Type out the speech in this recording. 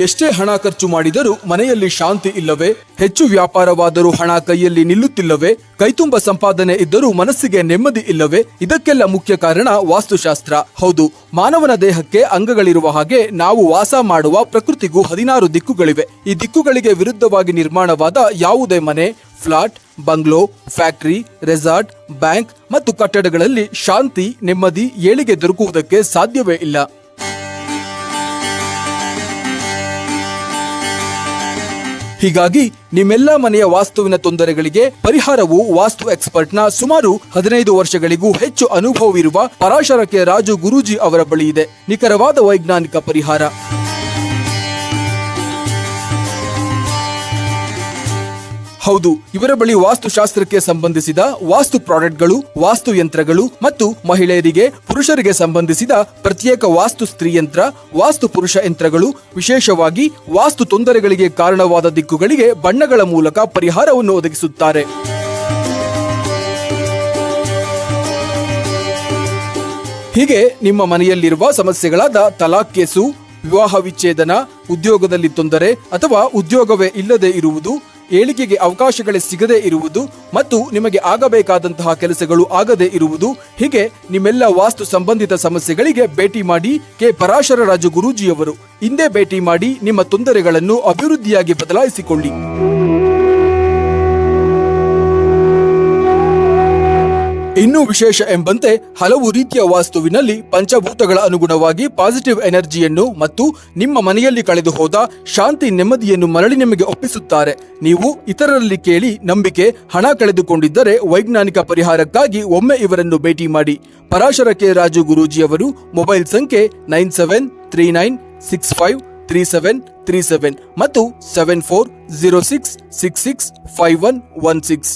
ಎಷ್ಟೇ ಹಣ ಖರ್ಚು ಮಾಡಿದರೂ ಮನೆಯಲ್ಲಿ ಶಾಂತಿ ಇಲ್ಲವೇ? ಹೆಚ್ಚು ವ್ಯಾಪಾರವಾದರೂ ಹಣ ಕೈಯಲ್ಲಿ ನಿಲ್ಲುತ್ತಿಲ್ಲವೇ? ಕೈತುಂಬ ಸಂಪಾದನೆ ಇದ್ದರೂ ಮನಸ್ಸಿಗೆ ನೆಮ್ಮದಿ ಇಲ್ಲವೇ? ಇದಕ್ಕೆಲ್ಲ ಮುಖ್ಯ ಕಾರಣ ವಾಸ್ತುಶಾಸ್ತ್ರ. ಹೌದು, ಮಾನವನ ದೇಹಕ್ಕೆ ಅಂಗಗಳಿರುವ ಹಾಗೆ ನಾವು ವಾಸ ಮಾಡುವ ಪ್ರಕೃತಿಗೂ ಹದಿನಾರು ದಿಕ್ಕುಗಳಿವೆ. ಈ ದಿಕ್ಕುಗಳಿಗೆ ವಿರುದ್ಧವಾಗಿ ನಿರ್ಮಾಣವಾದ ಯಾವುದೇ ಮನೆ, flat, bungalow, factory, resort, bank ಮತ್ತು ಕಟ್ಟಡಗಳಲ್ಲಿ ಶಾಂತಿ, ನೆಮ್ಮದಿ, ಏಳಿಗೆ ದೊರಕುವುದಕ್ಕೆ ಸಾಧ್ಯವೇ ಇಲ್ಲ. ಹೀಗಾಗಿ ನಿಮ್ಮೆಲ್ಲ ಮನೆಯ ವಾಸ್ತುವಿನ ತೊಂದರೆಗಳಿಗೆ ಪರಿಹಾರವು ವಾಸ್ತು ಎಕ್ಸ್ಪರ್ಟ್ನ ಸುಮಾರು ಹದಿನೈದು ವರ್ಷಗಳಿಗೂ ಹೆಚ್ಚು ಅನುಭವವಿರುವ ಪರಾಶರಕ್ಕೆ ರಾಜು ಗುರೂಜಿ ಅವರ ಬಳಿ ಇದೆ. ನಿಖರವಾದ ವೈಜ್ಞಾನಿಕ ಪರಿಹಾರ. ಹೌದು, ಇವರ ಬಳಿ ವಾಸ್ತುಶಾಸ್ತ್ರಕ್ಕೆ ಸಂಬಂಧಿಸಿದ ವಾಸ್ತು ಪ್ರಾಡಕ್ಟ್ಗಳು, ವಾಸ್ತು ಯಂತ್ರಗಳು ಮತ್ತು ಮಹಿಳೆಯರಿಗೆ ಪುರುಷರಿಗೆ ಸಂಬಂಧಿಸಿದ ಪ್ರತ್ಯೇಕ ವಾಸ್ತು ಸ್ತ್ರೀ ಯಂತ್ರ, ವಾಸ್ತು ಪುರುಷ ಯಂತ್ರಗಳು ವಿಶೇಷವಾಗಿ ವಾಸ್ತು ತೊಂದರೆಗಳಿಗೆ ಕಾರಣವಾದ ದಿಕ್ಕುಗಳಿಗೆ ಬಣ್ಣಗಳ ಮೂಲಕ ಪರಿಹಾರವನ್ನು ಒದಗಿಸುತ್ತಾರೆ. ಹೀಗೆ ನಿಮ್ಮ ಮನೆಯಲ್ಲಿರುವ ಸಮಸ್ಯೆಗಳಾದ ತಲಾಖ್ ಕೇಸು, ವಿವಾಹ ವಿಚ್ಛೇದನ, ಉದ್ಯೋಗದಲ್ಲಿ ತೊಂದರೆ ಅಥವಾ ಉದ್ಯೋಗವೇ ಇಲ್ಲದೆ ಇರುವುದು ಏಳಿಗೆಗೆ ಅವಕಾಶಗಳೇ ಸಿಗದೇ ಇರುವುದು ಮತ್ತು ನಿಮಗೆ ಆಗಬೇಕಾದಂತಹ ಕೆಲಸಗಳು ಆಗದೇ ಇರುವುದು. ಹೀಗೆ ನಿಮ್ಮೆಲ್ಲ ವಾಸ್ತು ಸಂಬಂಧಿತ ಸಮಸ್ಯೆಗಳಿಗೆ ಭೇಟಿ ಮಾಡಿ ಕೆ ಪರಾಶರ ರಾಜು ಗುರೂಜಿಯವರು. ಹಿಂದೆ ಭೇಟಿ ಮಾಡಿ ನಿಮ್ಮ ತೊಂದರೆಗಳನ್ನು ಅಭಿವೃದ್ಧಿಯಾಗಿ ಬದಲಾಯಿಸಿಕೊಳ್ಳಿ. ಇನ್ನೂ ವಿಶೇಷ ಎಂಬಂತೆ ಹಲವು ರೀತಿಯ ವಾಸ್ತುವಿನಲ್ಲಿ ಪಂಚಭೂತಗಳ ಅನುಗುಣವಾಗಿ ಪಾಸಿಟಿವ್ ಎನರ್ಜಿಯನ್ನು ಮತ್ತು ನಿಮ್ಮ ಮನೆಯಲ್ಲಿ ಕಳೆದು ಹೋದ ಶಾಂತಿ ನೆಮ್ಮದಿಯನ್ನು ಮರಳಿ ನಿಮಗೆ ಒಪ್ಪಿಸುತ್ತಾರೆ. ನೀವು ಇತರರಲ್ಲಿ ಕೇಳಿ ನಂಬಿಕೆ, ಹಣ ಕಳೆದುಕೊಂಡಿದ್ದರೆ ವೈಜ್ಞಾನಿಕ ಪರಿಹಾರಕ್ಕಾಗಿ ಒಮ್ಮೆ ಇವರನ್ನು ಭೇಟಿ ಮಾಡಿ. ಪರಾಶರ ಕೆ ರಾಜು ಗುರೂಜಿಯವರು ಮೊಬೈಲ್ ಸಂಖ್ಯೆ nine seven three nine six five three seven three seven ಮತ್ತು seven four zero six six six five one one six.